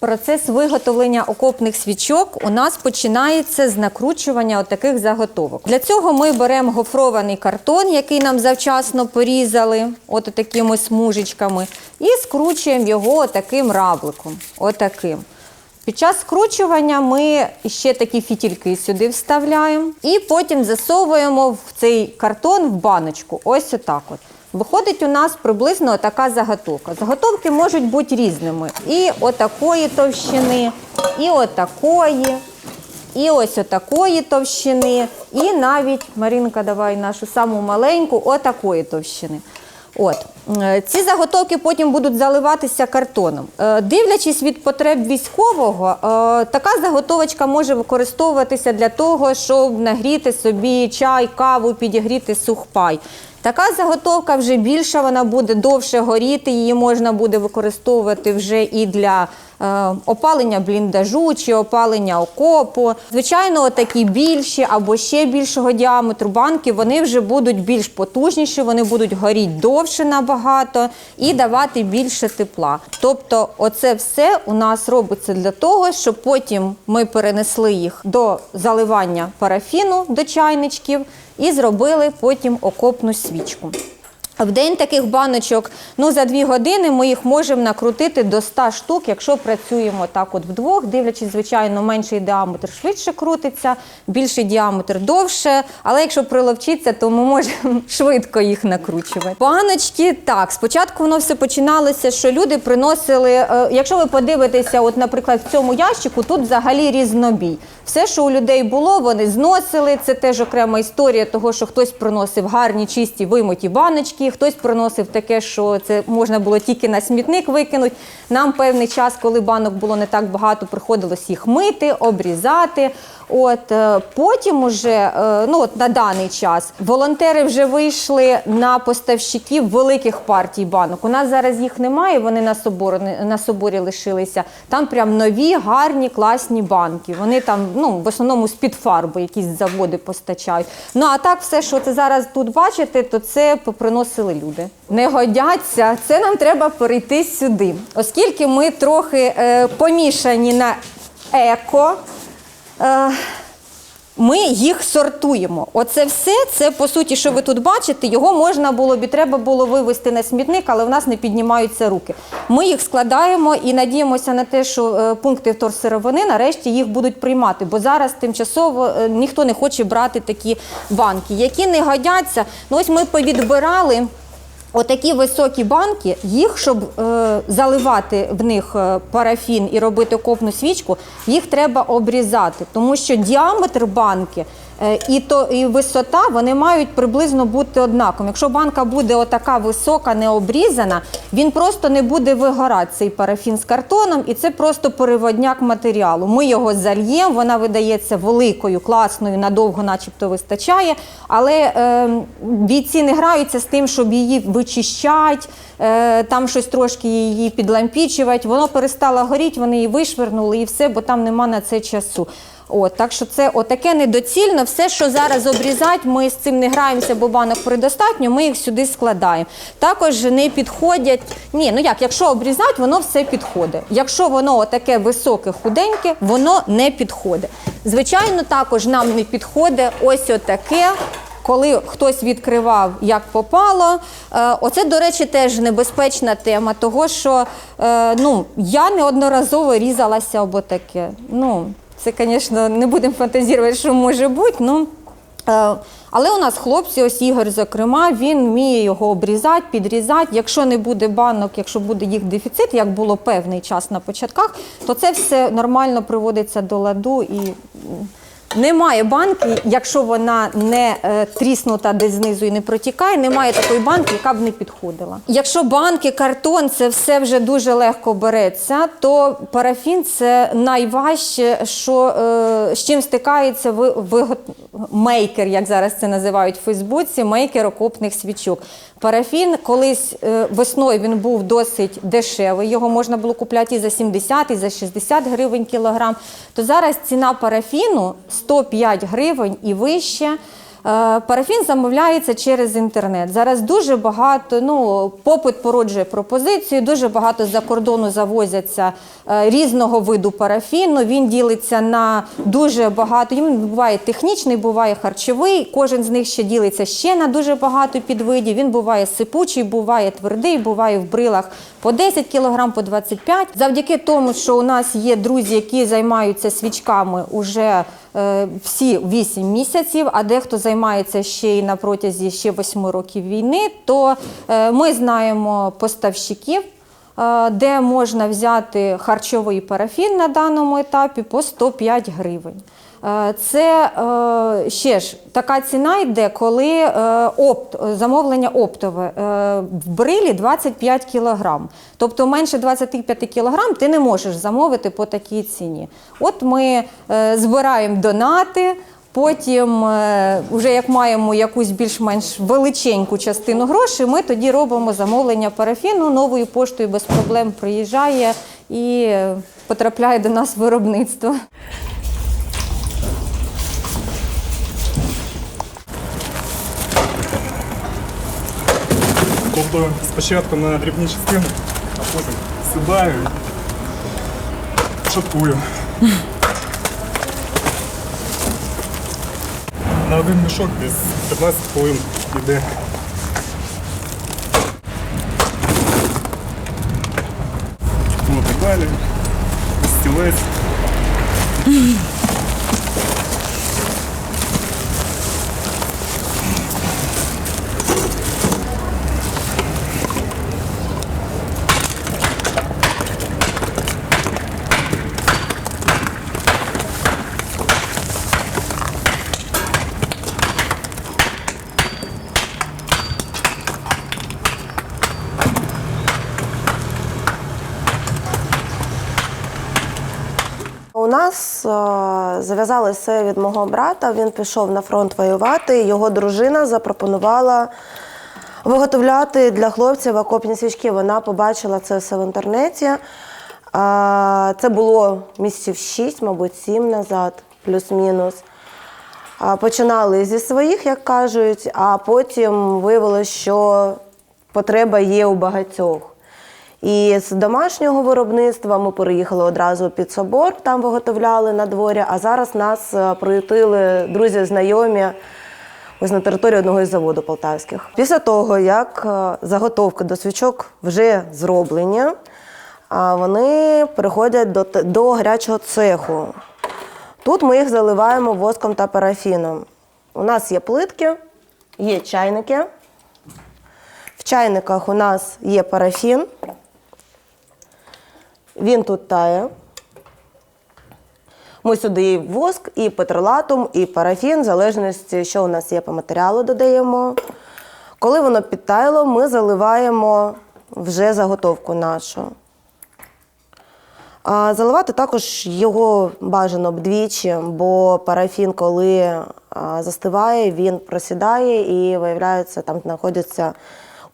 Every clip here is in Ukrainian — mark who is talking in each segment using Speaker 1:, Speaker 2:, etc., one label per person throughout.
Speaker 1: Процес виготовлення окопних свічок у нас починається з накручування отаких заготовок. Для цього ми беремо гофрований картон, який нам завчасно порізали, от такими смужечками, і скручуємо його таким равликом. Отаким. Під час скручування ми ще такі фітільки сюди вставляємо і потім засовуємо в цей картон в баночку. Ось отак от. Виходить у нас приблизно така заготовка. Заготовки можуть бути різними. І отакої товщини, і отакої, і ось отакої товщини, і навіть, Марінка, давай нашу саму маленьку, отакої товщини. От Е, ці заготовки потім будуть заливатися картоном. Е, Дивлячись від потреб військового, е, така заготовочка може використовуватися для того, щоб нагріти собі чай, каву, підігріти сухпай. Така заготовка вже більша, вона буде довше горіти, її можна буде використовувати вже і для опалення бліндажу чи опалення окопу. Звичайно, такі більші або ще більшого діаметру банки вони вже будуть більш потужніші, вони будуть горіти довше набагато і давати більше тепла. Тобто, оце все у нас робиться для того, щоб потім ми перенесли їх до заливання парафіну до чайничків і зробили потім окопну свічку. В день таких баночок, ну за дві години ми їх можемо накрутити до 100 штук, якщо працюємо так от вдвох, дивлячись, звичайно, менший діаметр швидше крутиться, більший діаметр довше. Але якщо приловчитися, то ми можемо швидко їх накручувати. Баночки так, спочатку воно все починалося, що люди приносили. е, Якщо ви подивитеся, от, наприклад, в цьому ящику тут взагалі різнобій. Все, що у людей було, вони зносили. Це теж окрема історія того, що хтось приносив гарні, чисті вимиті баночки, хтось приносив таке, що це можна було тільки на смітник викинути. Нам певний час, коли банок було не так багато, приходилось їх мити, обрізати. От е, потім уже, е, ну от на даний час, волонтери вже вийшли на поставщиків великих партій банок. У нас зараз їх немає, вони на соборі, на соборі лишилися. Там прям нові, гарні, класні банки. Вони там ну, в основному з-під фарби якісь заводи постачають. Ну а так, все, що це зараз тут бачите, то це поприносили люди. Не годяться, це нам треба перейти сюди. Оскільки ми трохи е, помішані на еко. Е, ми їх сортуємо. Оце все, це по суті, що ви тут бачите, його можна було б і треба було вивезти на смітник, але в нас не піднімаються руки. Ми їх складаємо і надіємося на те, що е, пункти вторсировини нарешті їх будуть приймати. Бо зараз тимчасово е, ніхто не хоче брати такі банки, які не годяться. Ну ось ми повідбирали. Отакі високі банки, їх, щоб е, заливати в них е, парафін і робити копну свічку, їх треба обрізати, тому що діаметр банки і то і висота вони мають приблизно бути однакові. Якщо банка буде отака висока, не обрізана, він просто не буде вигорати цей парафін з картоном, і це просто переводняк матеріалу. Ми його зальємо, вона видається великою, класною, надовго, начебто, вистачає. Але е, бійці не граються з тим, щоб її вичищати, е, там щось трошки її підлампічувати. Воно перестало горіти, вони її вишвернули і все, бо там нема на це часу. От, так що це отаке недоцільно. Все, що зараз обрізати, ми з цим не граємося, бо банок предостатньо, ми їх сюди складаємо. Також не підходять. Ні, ну як, якщо обрізати, воно все підходить. Якщо воно отаке високе, худеньке, воно не підходить. Звичайно, також нам не підходить ось отаке. Коли хтось відкривав як попало, Е, оце, до речі, теж небезпечна тема, того що е, ну, я неодноразово різалася об таке. Ну, це, звісно, не будемо фантазувати, що може бути. Ну, е, але у нас хлопці, ось Ігор, зокрема, він вміє його обрізати, підрізати. Якщо не буде банок, якщо буде їх дефіцит, як було певний час на початках, то це все нормально приводиться до ладу і. Немає банки, якщо вона не е, тріснута десь знизу і не протікає, немає такої банки, яка б не підходила. Якщо банки, картон, це все вже дуже легко береться, то парафін це найважче, що, е, з чим стикається мейкер, як зараз це називають в Фейсбуці, мейкер окопних свічок. Парафін колись е, весною він був досить дешевий, його можна було купляти і за 70, і за 60 гривень кілограм. То зараз ціна парафіну 105 гривень і вище. Е, Парафін замовляється через інтернет. Зараз дуже багато, ну, попит породжує пропозицію, дуже багато з-за кордону завозяться е, різного виду парафіну. Він ділиться на дуже багато. Він буває технічний, буває харчовий. Кожен з них ще ділиться ще на дуже багато підвидів. Він буває сипучий, буває твердий, буває в брилах по 10 кг, по 25 Завдяки тому, що у нас є друзі, які займаються свічками уже всі 8 місяців, а дехто займається ще й на протязі ще 8 років війни, то е, ми знаємо поставщиків. е, Де можна взяти харчовий парафін на даному етапі по 105 гривень. Е, Це е, ще ж така ціна йде, коли е, опт, замовлення оптове в брилі 25 кілограм. Тобто менше 25 кілограм ти не можеш замовити по такій ціні. От ми збираємо донати. Потім, вже як маємо якусь більш-менш величеньку частину грошей, ми тоді робимо замовлення парафіну новою поштою без проблем приїжджає і потрапляє до нас виробництво.
Speaker 2: Тобто спочатку на дрібні частини, а потім сідаю і шаткую. На один мішок десь 15 хвилин йде. Ну, так далі. Стілець.
Speaker 3: Е, зав'язалося від мого брата. Він пішов на фронт воювати. Його дружина запропонувала виготовляти для хлопців окопні свічки. Вона побачила це все в інтернеті. Е, Це було місяців 6, мабуть, 7 назад, плюс-мінус. Починали зі своїх, як кажуть, а потім виявилося, що потреба є у багатьох. І з домашнього виробництва ми переїхали одразу під собор, там виготовляли на дворі, а зараз нас е, приютили друзі, знайомі ось на території одного із заводів полтавських. Після того, як е, заготовки до свічок вже зроблені, вони переходять до, до гарячого цеху. Тут ми їх заливаємо воском та парафіном. У нас є плитки, є чайники. В чайниках у нас є парафін. Він тут тає. Ми сюди і воск, і петролатум, і парафін, в залежності, що у нас є по матеріалу, додаємо. Коли воно підтаяло, ми заливаємо вже заготовку нашу. А заливати також його бажано вдвічі, бо парафін, коли застиває, він просідає і виявляється, там знаходяться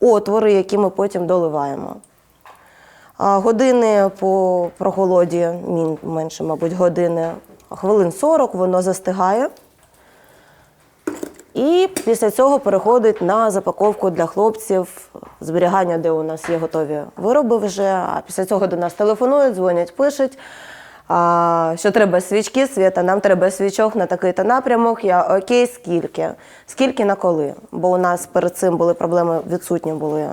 Speaker 3: отвори, які ми потім доливаємо. Години по прохолоді, менше, мабуть, години, хвилин 40 воно застигає. І після цього переходить на запаковку для хлопців, зберігання, де у нас є готові вироби вже. А після цього до нас телефонують, дзвонять, пишуть, що треба свічки, свята, нам треба свічок на такий-то напрямок. Я окей, скільки? Скільки на коли? Бо у нас перед цим були проблеми, відсутні були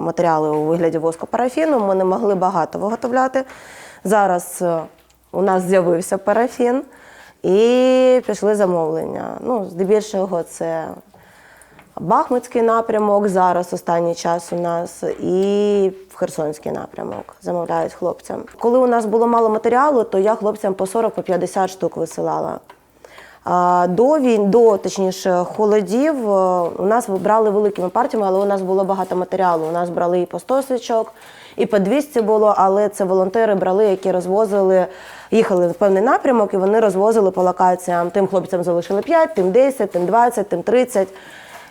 Speaker 3: матеріали у вигляді воску парафіну. Ми не могли багато виготовляти. Зараз е, у нас з'явився парафін. І пішли замовлення. Ну, здебільшого це Бахмутський напрямок зараз останній час у нас і в Херсонський напрямок замовляють хлопцям. Коли у нас було мало матеріалу, то я хлопцям по 40-50 штук висилала. До війн, до точніше холодів, е, у нас брали великими партіями, але у нас було багато матеріалу. У нас брали і по 100 свічок, і по 200 було, але це волонтери брали, які розвозили, їхали в певний напрямок, і вони розвозили по локаціям. Тим хлопцям залишили 5, тим 10, тим 20, тим 30.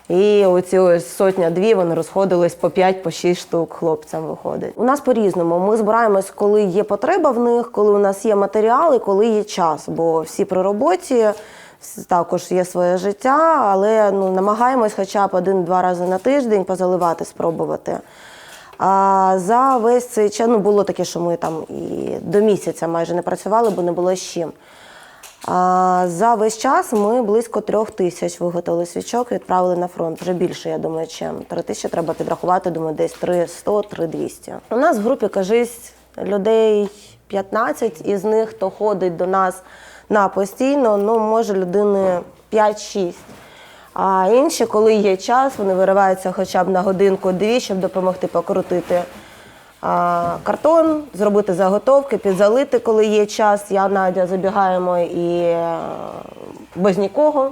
Speaker 3: І оці ось сотня-дві вони розходились по 5 по 6 штук хлопцям виходить. У нас по-різному. Ми збираємось, коли є потреба в них, коли у нас є матеріали, коли є час. Бо всі при роботі, також є своє життя, але ну, намагаємось хоча б один-два рази на тиждень позаливати, спробувати. А за весь цей час ну, було таке, що ми там і до місяця майже не працювали, бо не було з чим. За весь час ми близько трьох тисяч виготовили свічок відправили на фронт. Вже більше, я думаю, чим. Три тисячі треба підрахувати, думаю, десь 300, 3200. У нас в групі, кажись, людей 15, із них, хто ходить до нас на постійно, ну, може, людини 5-6. А інші, коли є час, вони вириваються хоча б на годинку-дві, щоб допомогти покрутити картон, зробити заготовки, підзалити, коли є час. Я, Надя, забігаємо і е, без нікого.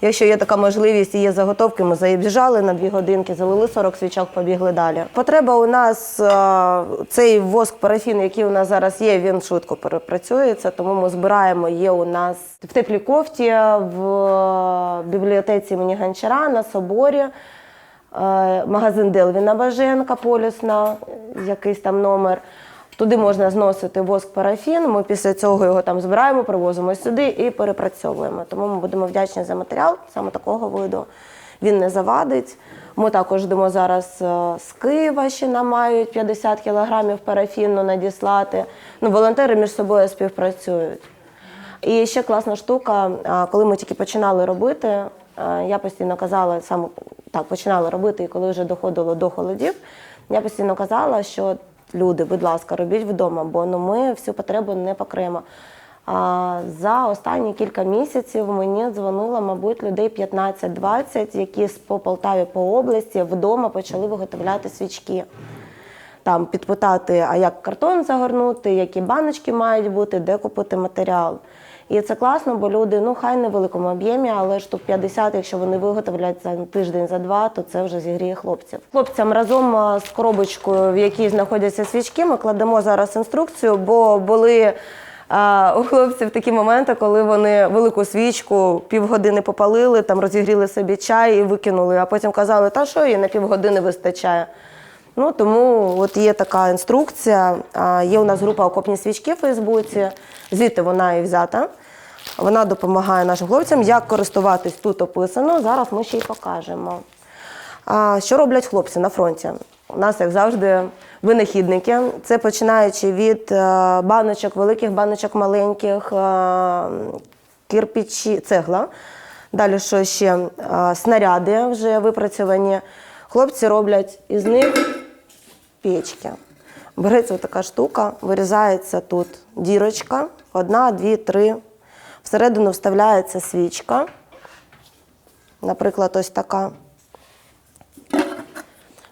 Speaker 3: Якщо є така можливість і є заготовки, ми забіжали на дві годинки, залили 40 свічок, побігли далі. Потреба у нас е, цей воск парафін, який у нас зараз є, він швидко перепрацюється, тому ми збираємо. Є у нас в теплій кофті в е, бібліотеці імені Гончара на соборі. Е, магазин Делвіна Баженка, полюсна, якийсь там номер. Туди можна зносити воск парафін. Ми після цього його там збираємо, привозимо сюди і перепрацьовуємо. Тому ми будемо вдячні за матеріал саме такого виду. Він не завадить. Ми також йдемо зараз е, з Києва, ще нам мають 50 кілограмів парафіну надіслати. Ну, волонтери між собою співпрацюють. І ще класна штука, коли ми тільки починали робити, я постійно казала, саме так починали робити, і коли вже доходило до холодів, я постійно казала, що люди, будь ласка, робіть вдома, бо ну, ми всю потребу не покриємо. А за останні кілька місяців мені дзвонило, мабуть, людей 15-20, які з- по Полтаві по області вдома почали виготовляти свічки там підпитати, а як картон загорнути, які баночки мають бути, де купити матеріал. І це класно, бо люди, ну хай не в великому об'ємі, але штук 50, якщо вони виготовлять за тиждень, за два, то це вже зігріє хлопців. Хлопцям разом з коробочкою, в якій знаходяться свічки, ми кладемо зараз інструкцію, бо були а, у хлопців такі моменти, коли вони велику свічку півгодини попалили, там розігріли собі чай і викинули, а потім казали, та що їй на півгодини вистачає. Ну тому от є така інструкція. Є у нас група окопні свічки в Фейсбуці, звідти вона і взята. Вона допомагає нашим хлопцям. Як користуватись тут описано. Зараз ми ще й покажемо. А, Що роблять хлопці на фронті? У нас, як завжди, винахідники. Це починаючи від е, баночок, великих баночок маленьких, е, кирпичі, цегла. Далі що ще? Е, Снаряди вже випрацьовані. Хлопці роблять із них печки. Береться така штука, вирізається тут дірочка, одна, дві, три. Всередину вставляється свічка. Наприклад, ось така.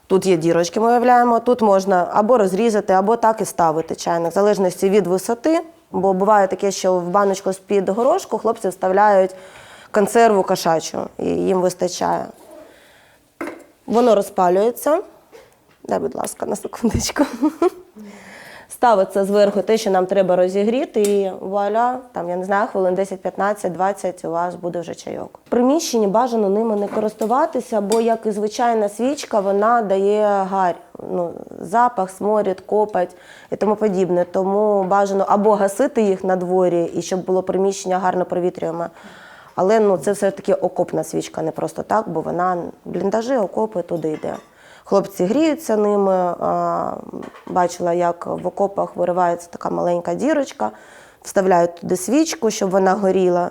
Speaker 3: Тут є дірочки, ми уявляємо. Тут можна або розрізати, або так і ставити чайник, в залежності від висоти. Бо буває таке, що в баночку з-під горошку хлопці вставляють консерву кошачу, і їм вистачає. Воно розпалюється. Дай, будь ласка, на секундочку. Ставиться зверху те, що нам треба розігріти, і вуаля, там, я не знаю, хвилин 10, 15, 20 у вас буде вже чайок. В приміщенні бажано ними не користуватися, бо, як і звичайна свічка, вона дає гарь, ну, запах, сморід, копоть і тому подібне. Тому бажано або гасити їх на дворі, і щоб було приміщення гарно провітрюємо. Але ну, це все-таки окопна свічка, не просто так, бо вона бліндажі, окопи туди йде. Хлопці гріються ними. Бачила, як в окопах виривається така маленька дірочка, вставляють туди свічку, щоб вона горіла,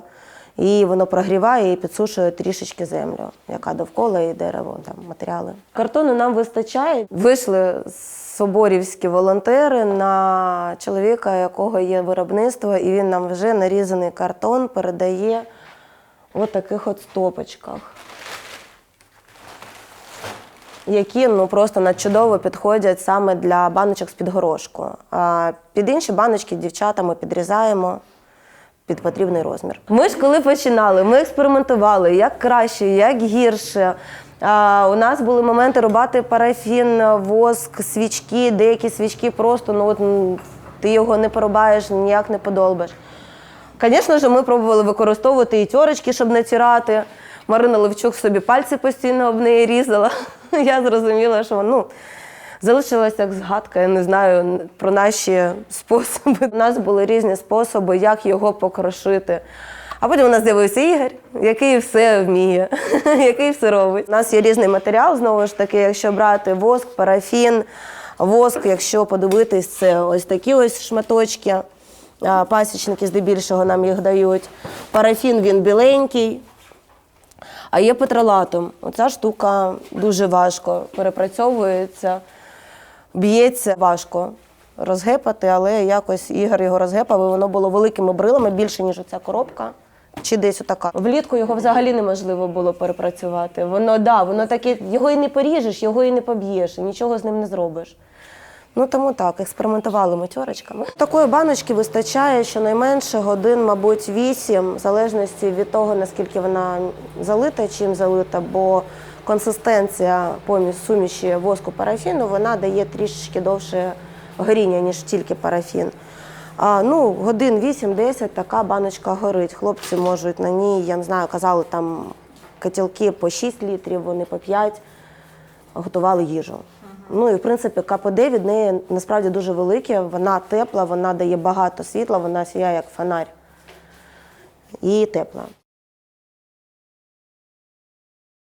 Speaker 3: і воно прогріває і підсушує трішечки землю, яка довкола і дерево, там матеріали. Картону нам вистачає. Вийшли соборівські волонтери на чоловіка, якого є виробництво, і він нам вже нарізаний картон передає в таких от стопочках які ну просто надчудово підходять саме для баночок з-під горошку. А під інші баночки дівчата ми підрізаємо під потрібний розмір. Ми ж коли починали, ми експериментували як краще, як гірше. А, у нас були моменти рубати парафін, воск, свічки, деякі свічки просто ну от ти його не порубаєш, ніяк не подолбиш. Звісно ж, ми пробували використовувати і тьорочки, щоб натирати. Марина Левчук собі пальці постійно об неї різала. Я зрозуміла, що ну, залишилася як згадка, я не знаю про наші способи. У нас були різні способи, як його покрошити. А потім у нас з'явився Ігор, який все вміє, який все робить. У нас є різний матеріал, знову ж таки, якщо брати воск, парафін, воск, якщо подивитись, це ось такі ось шматочки. Пасічники здебільшого нам їх дають. Парафін він біленький, а є петролатум. Оця штука дуже важко перепрацьовується, б'ється важко розгепати, але якось Ігор його розгепав, і воно було великими брилами, більше, ніж оця коробка. Чи десь отака. Влітку його взагалі неможливо було перепрацювати. Воно да, воно таке, його і не поріжеш, його і не поб'єш, нічого з ним не зробиш. Ну тому так, експериментували ми. Такої баночки вистачає щонайменше годин, мабуть, вісім, в залежності від того, наскільки вона залита, чим залита, бо консистенція поміж суміші воску парафіну вона дає трішечки довше горіння, ніж тільки парафін. А, ну, годин 8-10 така баночка горить. Хлопці можуть на ній, я не знаю, казали там котілки по 6 літрів, вони по 5 готували їжу. Ну і в принципі КПД від неї насправді дуже велике. Вона тепла, вона дає багато світла, вона сіяє як фонарь. І тепла.